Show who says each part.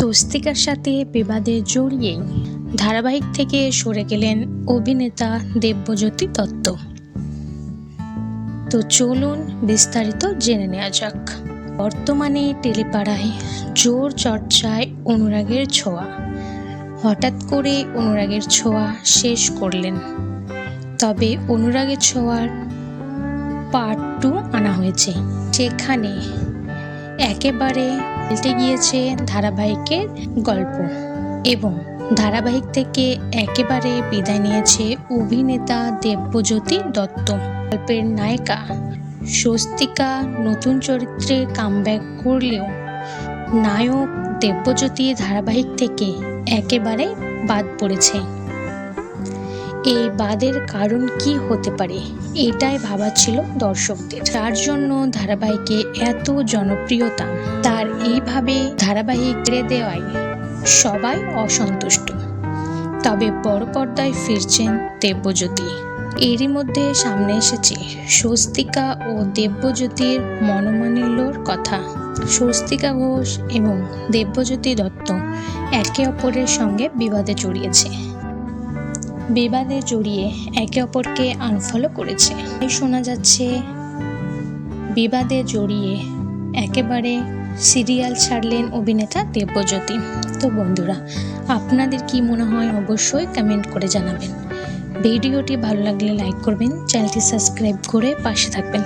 Speaker 1: স্বস্তিকার সাথে বিবাদে জড়িয়ে ধারাবাহিক থেকে সরে গেলেন অভিনেতা দেবজ্যোতি দত্ত। তো চলুন বিস্তারিত জেনে নেওয়া যাক। বর্তমানে টেলিপাড়ায় জোর চর্চায় অনুরাগের ছোঁয়া। হঠাৎ করে অনুরাগের ছোঁয়া শেষ করলেন। তবে অনুরাগের ছোঁয়ার পার্ট টু আনা হয়েছে। যেখানে একেবারে পাল্টে গিয়েছে ধারাবাহিকের গল্প এবং ধারাবাহিক থেকে একেবারে বিদায় নিয়েছে অভিনেতা দেবজ্যোতি দত্ত। গল্পের নায়িকা স্বস্তিকা নতুন চরিত্রে কামব্যাক করলেও নায়ক দেবজ্যোতি ধারাবাহিক থেকে একেবারে বাদ পড়েছে। এই বাদের কারণ কি হতে পারে? এটাই ভাবা ছিল দর্শকদের। তার জন্য ধারাবাহিকে এত জনপ্রিয়তা, তার এইভাবে ধারাবাহিক ছেড়ে দেওয়ায় সবাই অসন্তুষ্ট। তবে বড় পর্দায় ফিরছেন দেবজ্যোতি। এরই মধ্যে সামনে এসেছে স্বস্তিকা ও দেবজ্যোতির মনোমালিন্যর কথা। স্বস্তিকা ঘোষ এবং দেবজ্যোতি দত্ত একে অপরের সঙ্গে বিবাদে জড়িয়েছে। বিবাদে জড়িয়ে একে অপরকে আনফলো করেছে। শোনা যাচ্ছে, বিবাদে জড়িয়ে একেবারে সিরিয়াল ছাড়লেন অভিনেতা দেবজ্যোতি। তো বন্ধুরা, আপনাদের কি মনে হয় অবশ্যই কমেন্ট করে জানাবেন। ভিডিওটি ভালো লাগলে লাইক করবেন চ্যানেলটি সাবস্ক্রাইব করে পাশে থাকবেন।